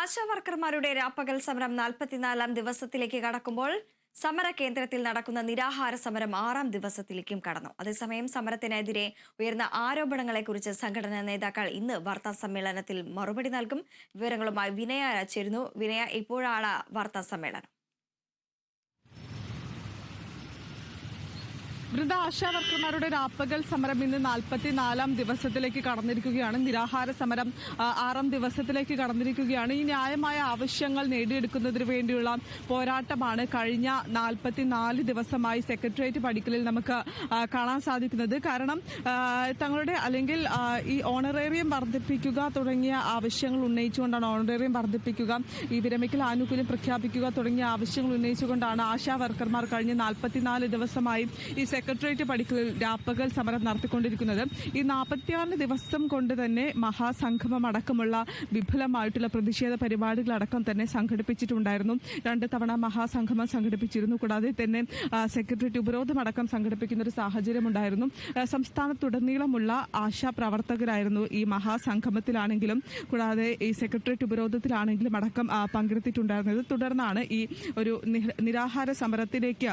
ആശാ വർക്കർമാരുടെ രാപ്പകൽ സമരം നാൽപ്പത്തിനാലാം ദിവസത്തിലേക്ക് കടക്കുമ്പോൾ സമര കേന്ദ്രത്തിൽ നടക്കുന്ന നിരാഹാര സമരം ആറാം ദിവസത്തിലേക്കും കടന്നു. അതേസമയം സമരത്തിനെതിരെ ഉയർന്ന ആരോപണങ്ങളെക്കുറിച്ച് സംഘടനാ നേതാക്കൾ ഇന്ന് വാർത്താ സമ്മേളനത്തിൽ മറുപടി നൽകും. വിവരങ്ങളുമായി വിനയ ചേരുന്നു. വിനയ ഇപ്പോഴാണ് വാർത്താ സമ്മേളനം. വൃദ്ധ ആശാ വർക്കർമാരുടെ രാപ്പകൽ സമരം ഇന്ന് നാൽപ്പത്തിനാലാം ദിവസത്തിലേക്ക് കടന്നിരിക്കുകയാണ്. നിരാഹാര സമരം ആറാം ദിവസത്തിലേക്ക് കടന്നിരിക്കുകയാണ്. ഈ ന്യായമായ ആവശ്യങ്ങൾ നേടിയെടുക്കുന്നതിന് വേണ്ടിയുള്ള പോരാട്ടമാണ് കഴിഞ്ഞ നാൽപ്പത്തിനാല് ദിവസമായി സെക്രട്ടേറിയറ്റ് പടിക്കലിൽ നമുക്ക് കാണാൻ സാധിക്കുന്നത്. കാരണം തങ്ങളുടെ അല്ലെങ്കിൽ ഈ ഓണറേറിയം വർദ്ധിപ്പിക്കുക തുടങ്ങിയ ആവശ്യങ്ങൾ ഉന്നയിച്ചുകൊണ്ടാണ് ഓണറേറിയം വർദ്ധിപ്പിക്കുക ഈ വിരമിക്കൽ ആനുകൂല്യം പ്രഖ്യാപിക്കുക തുടങ്ങിയ ആവശ്യങ്ങൾ ഉന്നയിച്ചുകൊണ്ടാണ് ആശാ വർക്കർമാർ കഴിഞ്ഞ നാൽപ്പത്തിനാല് ദിവസമായി ഈ സെക്രട്ടേറിയറ്റ് പടിക്കലിൽ രാപ്പകൽ സമരം നടത്തിക്കൊണ്ടിരിക്കുന്നത്. ഈ നാൽപ്പത്തിയാറ് ദിവസം കൊണ്ട് തന്നെ മഹാസംഗമം അടക്കമുള്ള വിപുലമായിട്ടുള്ള പ്രതിഷേധ പരിപാടികളടക്കം തന്നെ സംഘടിപ്പിച്ചിട്ടുണ്ടായിരുന്നു. രണ്ട് തവണ മഹാസംഗമം സംഘടിപ്പിച്ചിരുന്നു. കൂടാതെ തന്നെ സെക്രട്ടേറിയറ്റ് ഉപരോധമടക്കം സംഘടിപ്പിക്കുന്ന ഒരു സാഹചര്യമുണ്ടായിരുന്നു സംസ്ഥാനത്തുടനീളമുള്ള ആശാ പ്രവർത്തകരായിരുന്നു ഈ മഹാസംഗമത്തിലാണെങ്കിലും കൂടാതെ ഈ സെക്രട്ടേറിയറ്റ് ഉപരോധത്തിലാണെങ്കിലും അടക്കം പങ്കെടുത്തിട്ടുണ്ടായിരുന്നത്. തുടർന്നാണ് ഈ ഒരു നിരാഹാര സമരത്തിലേക്ക്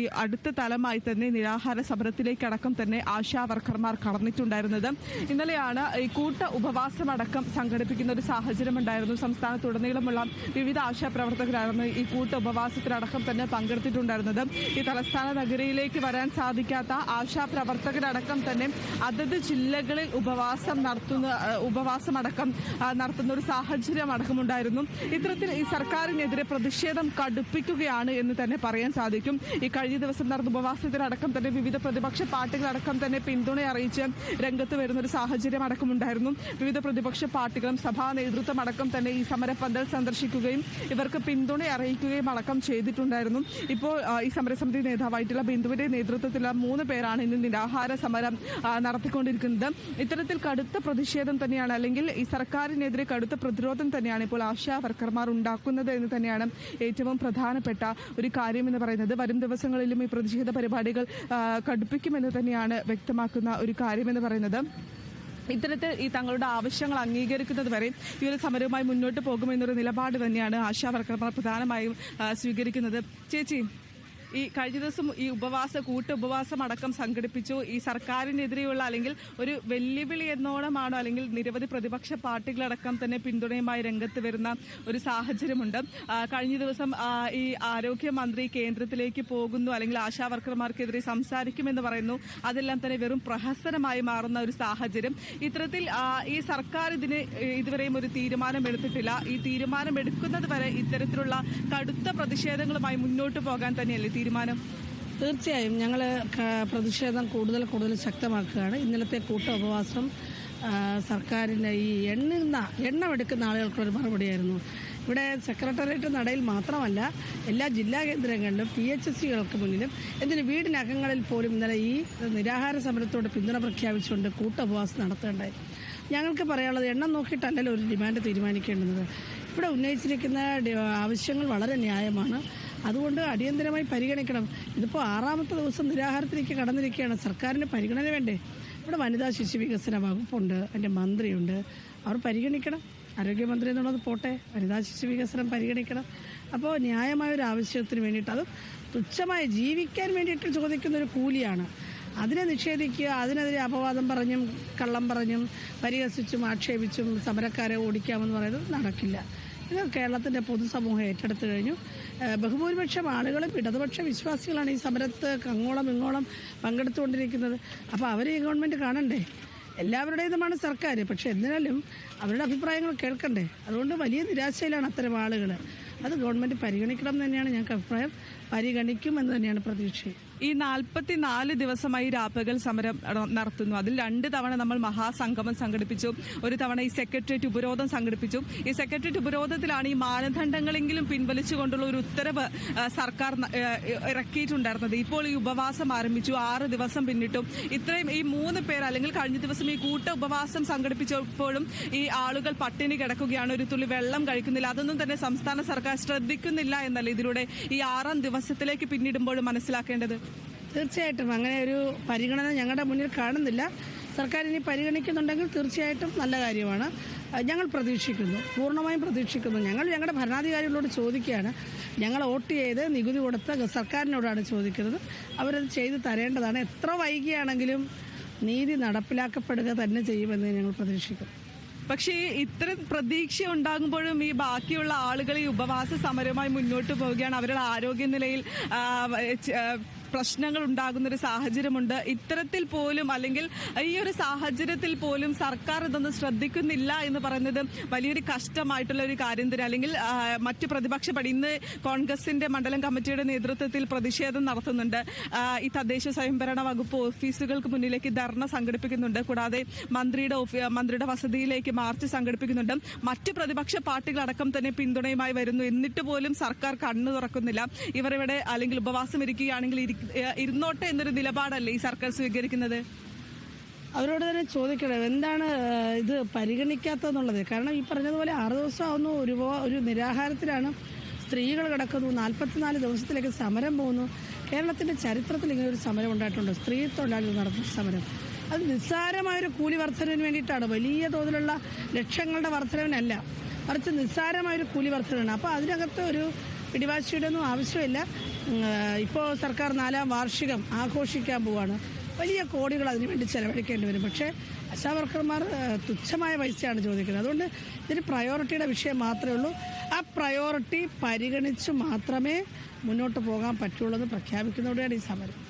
ഈ അടുത്ത തലമായി തന്നെ നിരാഹാര സമരത്തിലേക്ക് അടക്കം തന്നെ ആശാ വർക്കർമാർ കടന്നിട്ടുണ്ടായിരുന്നത്. ഇന്നലെയാണ് ഈ കൂട്ട ഉപവാസമടക്കം സംഘടിപ്പിക്കുന്ന ഒരു സാഹചര്യം ഉണ്ടായിരുന്നു സംസ്ഥാനത്തുടനീളമുള്ള വിവിധ ആശാ പ്രവർത്തകരായിരുന്നു ഈ കൂട്ട ഉപവാസത്തിലടക്കം തന്നെ പങ്കെടുത്തിട്ടുണ്ടായിരുന്നത്. ഈ തലസ്ഥാന നഗരിയിലേക്ക് വരാൻ സാധിക്കാത്ത ആശാ പ്രവർത്തകരടക്കം തന്നെ അതത് ജില്ലകളിൽ ഉപവാസം നടത്തുന്ന ഉപവാസമടക്കം നടത്തുന്ന ഒരു സാഹചര്യം അടക്കമുണ്ടായിരുന്നു ഇത്തരത്തിൽ ഈ സർക്കാരിനെതിരെ പ്രതിഷേധം കടുപ്പിക്കുകയാണ് എന്ന് തന്നെ പറയാൻ സാധിക്കും. ഈ കഴിഞ്ഞ ദിവസം നടന്ന ഉപവാസത്തിലടക്കം തന്നെ വിവിധ പ്രതിപക്ഷ പാർട്ടികൾ അടക്കം തന്നെ പിന്തുണ അറിയിച്ച് രംഗത്ത് വരുന്ന ഒരു സാഹചര്യം അടക്കമുണ്ടായിരുന്നു. വിവിധ പ്രതിപക്ഷ പാർട്ടികളും സഭാ നേതൃത്വം അടക്കം തന്നെ ഈ സമരപന്തൽ സന്ദർശിക്കുകയും ഇവർക്ക് പിന്തുണ അറിയിക്കുകയും അടക്കം ചെയ്തിട്ടുണ്ടായിരുന്നു. ഇപ്പോൾ ഈ സമരസമിതി നേതാവായിട്ടുള്ള ബിന്ദുവിന്റെ നേതൃത്വത്തിലുള്ള മൂന്ന് പേരാണ് ഇന്ന് നിരാഹാര സമരം നടത്തിക്കൊണ്ടിരിക്കുന്നത്. ഇത്തരത്തിൽ കടുത്ത പ്രതിഷേധം തന്നെയാണ് അല്ലെങ്കിൽ ഈ സർക്കാരിനെതിരെ കടുത്ത പ്രതിരോധം തന്നെയാണ് ഇപ്പോൾ ആശാ വർക്കർമാർ ഉണ്ടാക്കുന്നത് എന്ന് തന്നെയാണ് ഏറ്റവും പ്രധാനപ്പെട്ട ഒരു കാര്യം എന്ന് പറയുന്നത്. വരും ദിവസങ്ങളിലും ഈ പ്രതിഷേധ പരിപാടികൾ ആ, കടുപ്പിക്കുമെന്ന് തന്നെയാണ് വ്യക്തമാക്കുന്ന ഒരു കാര്യമെന്ന് പറയുന്നത്. ഇത്തരത്തിൽ ഈ തങ്ങളുടെ ആവശ്യങ്ങൾ അംഗീകരിക്കുന്നത് വരെ ഈ ഒരു സമരവുമായി മുന്നോട്ട് പോകുമെന്നൊരു നിലപാട് തന്നെയാണ് ആശാ വർക്കർമാർ പ്രധാനമായും സ്വീകരിക്കുന്നത്. ചേച്ചി ഈ കഴിഞ്ഞ ദിവസം ഈ ഉപവാസ കൂട്ട ഉപവാസം അടക്കം സംഘടിപ്പിച്ചു. ഈ സർക്കാരിനെതിരെയുള്ള അല്ലെങ്കിൽ ഒരു വെല്ലുവിളി എന്നോണമാണോ അല്ലെങ്കിൽ നിരവധി പ്രതിപക്ഷ പാർട്ടികളടക്കം തന്നെ പിന്തുണയുമായി രംഗത്ത് വരുന്ന ഒരു സാഹചര്യമുണ്ട്. കഴിഞ്ഞ ദിവസം ഈ ആരോഗ്യമന്ത്രി കേന്ദ്രത്തിലേക്ക് പോകുന്നു അല്ലെങ്കിൽ ആശാവർക്കർമാർക്കെതിരെ സംസാരിക്കുമെന്ന് പറയുന്നു. അതെല്ലാം തന്നെ വെറും പ്രഹസനമായി മാറുന്ന ഒരു സാഹചര്യം. ഇത്തരത്തിൽ ഈ സർക്കാർ ഇതിന് ഇതുവരെയും ഒരു തീരുമാനം എടുത്തിട്ടില്ല. ഈ തീരുമാനം എടുക്കുന്നത് വരെ ഇത്തരത്തിലുള്ള കടുത്ത പ്രതിഷേധങ്ങളുമായി മുന്നോട്ട് പോകാൻ തന്നെയല്ലേ തീരുമാനം. തീർച്ചയായും ഞങ്ങൾ പ്രതിഷേധം കൂടുതൽ കൂടുതൽ ശക്തമാക്കുകയാണ്. ഇന്നലത്തെ കൂട്ട ഉപവാസം സർക്കാരിന്റെ ഈ എണ്ണുന്ന എണ്ണമെടുക്കുന്ന ആളുകൾക്കൊരു മറുപടിയായിരുന്നു. ഇവിടെ സെക്രട്ടേറിയറ്റ് നടയിൽ മാത്രമല്ല എല്ലാ ജില്ലാ കേന്ദ്രങ്ങളിലും പി എച്ച് എസ് സികൾക്ക് മുന്നിലും എന്തിന് വീടിനകങ്ങളിൽ പോലും ഇന്നലെ ഈ നിരാഹാര സമരത്തോട് പിന്തുണ പ്രഖ്യാപിച്ചുകൊണ്ട് കൂട്ട ഉപവാസം നടത്തേണ്ടായി. ഞങ്ങൾക്ക് പറയാനുള്ളത് എണ്ണം നോക്കിയിട്ടല്ലല്ലോ ഒരു ഡിമാൻഡ് തീരുമാനിക്കേണ്ടത് ഇവിടെ ഉന്നയിച്ചിരിക്കുന്ന ആവശ്യങ്ങൾ വളരെ ന്യായമാണ്. അതുകൊണ്ട് അടിയന്തരമായി പരിഗണിക്കണം. ഇതിപ്പോൾ ആറാമത്തെ ദിവസം നിരാഹാരത്തിലേക്ക് കടന്നിരിക്കുകയാണ്. സർക്കാരിന് പരിഗണന വേണ്ടേ? ഇവിടെ വനിതാ ശിശു വികസന വകുപ്പുണ്ട് അതിന്റെ മന്ത്രിയുണ്ട്. അവർ പരിഗണിക്കണം. ആരോഗ്യമന്ത്രി എന്നുള്ളത് പോട്ടെ. വനിതാ ശിശു വികസനം പരിഗണിക്കണം. അപ്പോൾ ന്യായമായ ഒരു ആവശ്യത്തിന് വേണ്ടിയിട്ട് അത് തുച്ഛമായി ജീവിക്കാൻ വേണ്ടിയിട്ട് ചോദിക്കുന്ന ഒരു കൂലിയാണ്. അതിനെ നിഷേധിക്കുക അതിനെതിരെ അപവാദം പറഞ്ഞും കള്ളം പറഞ്ഞും പരിഹസിച്ചും ആക്ഷേപിച്ചും സമരക്കാരെ ഓടിക്കാമെന്ന് പറയുന്നത് നടക്കില്ല. ഇത് കേരളത്തിന്റെ പൊതുസമൂഹം ഏറ്റെടുത്തു കഴിഞ്ഞു. ബഹുഭൂരിപക്ഷം ആളുകളും ഇടതുപക്ഷ വിശ്വാസികളാണ് ഈ സമരത്ത് അങ്ങോളം ഇങ്ങോളം പങ്കെടുത്തുകൊണ്ടിരിക്കുന്നത്. അപ്പോൾ അവർ ഈ ഗവൺമെന്റ് കാണണ്ടേ? എല്ലാവരുടേതുമാണ് സർക്കാർ പക്ഷെ എന്നാലും അവരുടെ അഭിപ്രായങ്ങൾ കേൾക്കണ്ടേ? അതുകൊണ്ട് വലിയ നിരാശയിലാണ് അത്തരം ആളുകൾ അത് ഗവൺമെന്റ് പരിഗണിക്കണം എന്ന് തന്നെയാണ് ഞങ്ങൾക്ക് അഭിപ്രായം. പരിഗണിക്കുമെന്ന് തന്നെയാണ് പ്രതീക്ഷ. ഈ നാൽപ്പത്തിനാല് ദിവസമായി രാപ്പകൽ സമരം നട- നടത്തുന്നു. അതിൽ രണ്ട് തവണ നമ്മൾ മഹാസംഗമം സംഘടിപ്പിച്ചു. ഒരു തവണ ഈ സെക്രട്ടേറിയറ്റ് ഉപരോധം സംഘടിപ്പിച്ചു. ഈ സെക്രട്ടേറിയറ്റ് ഉപരോധത്തിലാണ് ഈ മാനദണ്ഡങ്ങളെങ്കിലും പിൻവലിച്ചുകൊണ്ടുള്ള ഒരു ഉത്തരവ് സർക്കാർ ഇറക്കിയിട്ടുണ്ടായിരുന്നത്. ഇപ്പോൾ ഈ ഉപവാസം ആരംഭിച്ചു. ആറ് ദിവസം പിന്നിട്ടു. ഇത്രയും ഈ മൂന്ന് പേർ അല്ലെങ്കിൽ കഴിഞ്ഞ ദിവസം ഈ കൂട്ട ഉപവാസം സംഘടിപ്പിച്ചപ്പോഴും ഈ ആളുകൾ പട്ടിണി കിടക്കുകയാണ്. ഒരു തുള്ളി വെള്ളം കഴിക്കുന്നില്ല. അതൊന്നും തന്നെ സംസ്ഥാന സർക്കാർ ശ്രദ്ധിക്കുന്നില്ല എന്നല്ല ഇതിലൂടെ ഈ ആറാം ദിവസത്തിലേക്ക് പിന്നിടുമ്പോൾ മനസ്സിലാക്കേണ്ടത്? തീർച്ചയായിട്ടും. അങ്ങനെ ഒരു പരിഗണന ഞങ്ങളുടെ മുന്നിൽ കാണുന്നില്ല. സർക്കാർ ഇനി പരിഗണിക്കുന്നുണ്ടെങ്കിൽ തീർച്ചയായിട്ടും നല്ല കാര്യമാണ്. ഞങ്ങൾ പ്രതീക്ഷിക്കുന്നു. പൂർണമായും പ്രതീക്ഷിക്കുന്നു. ഞങ്ങൾ ഞങ്ങളുടെ ഭരണാധികാരികളോട് ചോദിക്കുകയാണ്. ഞങ്ങൾ വോട്ട് ചെയ്ത് നികുതി കൊടുത്ത സർക്കാരിനോടാണ് ചോദിക്കുന്നത്. അവരത് ചെയ്തു തരേണ്ടതാണ്. എത്ര വൈകിയാണെങ്കിലും നീതി നടപ്പിലാക്കപ്പെടുക തന്നെ ചെയ്യുമെന്ന് ഞങ്ങൾ പ്രതീക്ഷിക്കുന്നു. പക്ഷേ ഇത്ര പ്രതീക്ഷ ഉണ്ടാകുമ്പോഴും ഈ ബാക്കിയുള്ള ആളുകൾ ഈ ഉപവാസ സമരവുമായി മുന്നോട്ട് പോവുകയാണ്. അവരുടെ ആരോഗ്യനിലയിൽ പ്രശ്നങ്ങൾ ഉണ്ടാകുന്ന ഒരു സാഹചര്യമുണ്ട്. ഇത്തരത്തിൽ പോലും അല്ലെങ്കിൽ ഈ ഒരു സാഹചര്യത്തിൽ പോലും സർക്കാർ ഇതൊന്നും ശ്രദ്ധിക്കുന്നില്ല എന്ന് പറയുന്നത് വലിയൊരു കഷ്ടമായിട്ടുള്ള ഒരു കാര്യം തന്നെ. അല്ലെങ്കിൽ മറ്റ് പ്രതിപക്ഷ പടി ഇന്ന് കോൺഗ്രസിന്റെ മണ്ഡലം കമ്മിറ്റിയുടെ നേതൃത്വത്തിൽ പ്രതിഷേധം നടത്തുന്നുണ്ട്. ഈ തദ്ദേശ സ്വയംഭരണ വകുപ്പ് ഓഫീസുകൾക്ക് മുന്നിലേക്ക് ധർണ സംഘടിപ്പിക്കുന്നുണ്ട്. കൂടാതെ മന്ത്രിയുടെ മന്ത്രിയുടെ വസതിയിലേക്ക് മാർച്ച് സംഘടിപ്പിക്കുന്നുണ്ട്. മറ്റ് പ്രതിപക്ഷ പാർട്ടികളടക്കം തന്നെ പിന്തുണയുമായി വരുന്നു. എന്നിട്ട് പോലും സർക്കാർ കണ്ണു തുറക്കുന്നില്ല ഇവർ ഇവിടെ അല്ലെങ്കിൽ ഉപവാസം ഇരിക്കുകയാണെങ്കിൽ ഇരുന്നോട്ടെ എന്നൊരു നിലപാടല്ലേ ഈ സർക്കാർ സ്വീകരിക്കുന്നത്? അവരോട് തന്നെ ചോദിക്കണം എന്താണ് ഇത് പരിഗണിക്കാത്തതെന്നുള്ളത്? കാരണം ഈ പറഞ്ഞതുപോലെ ആറ് ദിവസം ആവുന്നു ഒരു ഒരു നിരാഹാരത്തിലാണ് സ്ത്രീകൾ കിടക്കുന്നു നാൽപ്പത്തിനാല് ദിവസത്തിലേക്ക് സമരം പോകുന്നു. കേരളത്തിന്റെ ചരിത്രത്തിൽ ഇങ്ങനെ ഒരു സമരം ഉണ്ടായിട്ടുണ്ട്. സ്ത്രീ തൊഴിലാളികൾ നടത്തുന്ന സമരം. അത് നിസ്സാരമായൊരു കൂലി വർധനവിന് വേണ്ടിയിട്ടാണ്. വലിയ തോതിലുള്ള ലക്ഷങ്ങളുടെ വർധനവിനല്ല. മറിച്ച് നിസ്സാരമായൊരു കൂലി വർധനവിനാണ് അപ്പോൾ അതിനകത്ത് ഒരു പിടിവാശിയുടെ ഒന്നും ആവശ്യമില്ല. ഇപ്പോൾ സർക്കാർ നാലാം വാർഷികം ആഘോഷിക്കാൻ പോവാണ്. വലിയ കോടികൾ അതിനുവേണ്ടി ചെലവഴിക്കേണ്ടി വരും. പക്ഷേ ആശാവർക്കർമാർ വർക്കർമാർ തുച്ഛമായ പൈസയാണ് ചോദിക്കുന്നത്. അതുകൊണ്ട് ഇതിന് പ്രയോറിറ്റിയുടെ വിഷയം മാത്രമേ ഉള്ളൂ. ആ പ്രയോറിറ്റി പരിഗണിച്ച് മാത്രമേ മുന്നോട്ട് പോകാൻ പറ്റുള്ളൂ എന്ന് പ്രഖ്യാപിക്കുന്നതോടെയാണ് ഈ സമരം.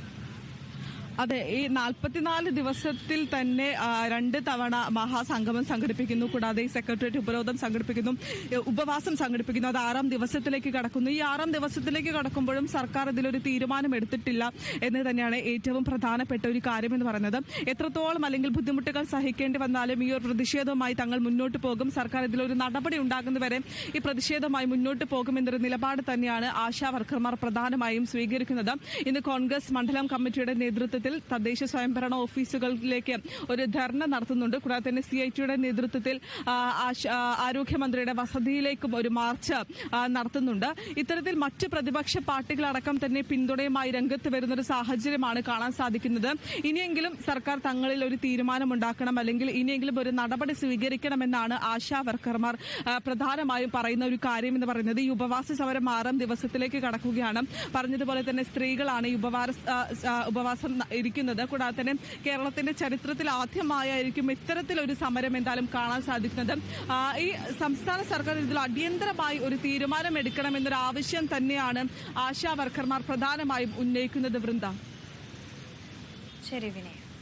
അതെ ഈ നാൽപ്പത്തിനാല് ദിവസത്തിൽ തന്നെ രണ്ട് തവണ മഹാസംഗമം സംഘടിപ്പിക്കുന്നു. കൂടാതെ ഈ സെക്രട്ടേറിയറ്റ് ഉപരോധം സംഘടിപ്പിക്കുന്നു. ഉപവാസം സംഘടിപ്പിക്കുന്നു. അത് ആറാം ദിവസത്തിലേക്ക് കടക്കുന്നു. ഈ ആറാം ദിവസത്തിലേക്ക് കടക്കുമ്പോഴും സർക്കാർ ഇതിലൊരു തീരുമാനം എടുത്തിട്ടില്ല എന്ന് തന്നെയാണ് ഏറ്റവും പ്രധാനപ്പെട്ട ഒരു കാര്യം എന്ന് പറയുന്നത്. എത്രത്തോളം അല്ലെങ്കിൽ ബുദ്ധിമുട്ടുകൾ സഹിക്കേണ്ടി വന്നാലും ഈ ഒരു പ്രതിഷേധവുമായി തങ്ങൾ മുന്നോട്ട് പോകും. സർക്കാർ ഇതിലൊരു നടപടി ഉണ്ടാകുന്നവരെ ഈ പ്രതിഷേധവുമായി മുന്നോട്ട് പോകും എന്നൊരു നിലപാട് തന്നെയാണ് ആശാ വർക്കർമാർ പ്രധാനമായും സ്വീകരിക്കുന്നത്. ഇന്ന് കോൺഗ്രസ് മണ്ഡലം കമ്മിറ്റിയുടെ നേതൃത്വത്തിൽ തദ്ദേശ സ്വയംഭരണ ഓഫീസുകളിലേക്ക് ഒരു ധർണ നടത്തുന്നുണ്ട്. കൂടാതെ തന്നെ സി ഐ ടിയുടെ നേതൃത്വത്തിൽ ആരോഗ്യമന്ത്രിയുടെ വസതിയിലേക്കും ഒരു മാർച്ച് നടത്തുന്നുണ്ട്. ഇത്തരത്തിൽ മറ്റ് പ്രതിപക്ഷ പാർട്ടികളടക്കം തന്നെ പിന്തുണയുമായി രംഗത്ത് വരുന്ന ഒരു സാഹചര്യമാണ് കാണാൻ സാധിക്കുന്നത്. ഇനിയെങ്കിലും സർക്കാർ തങ്ങളിൽ ഒരു തീരുമാനമുണ്ടാക്കണം അല്ലെങ്കിൽ ഇനിയെങ്കിലും ഒരു നടപടി സ്വീകരിക്കണമെന്നാണ് ആശാ വർക്കർമാർ പ്രധാനമായും പറയുന്ന ഒരു കാര്യം എന്ന് പറയുന്നത്. ഈ ഉപവാസ സമരം ആറാം ദിവസത്തിലേക്ക് കടക്കുകയാണ്. പറഞ്ഞതുപോലെ തന്നെ സ്ത്രീകളാണ് ഈ ഉപവാസ ഇരിക്കുന്നത്. കൂടാതെ തന്നെ കേരളത്തിന്റെ ചരിത്രത്തിൽ ആദ്യമായായിരിക്കും ഇത്തരത്തിലൊരു സമരം എന്തായാലും കാണാൻ സാധിക്കുന്നത്. ഈ സംസ്ഥാന സർക്കാർ ഇതിൽ അടിയന്തരമായി ഒരു തീരുമാനം എടുക്കണമെന്നൊരു ആവശ്യം തന്നെയാണ് ആശാ വർക്കർമാർ പ്രധാനമായും ഉന്നയിക്കുന്നത്. വൃന്ദ. ശരി വിനയ്.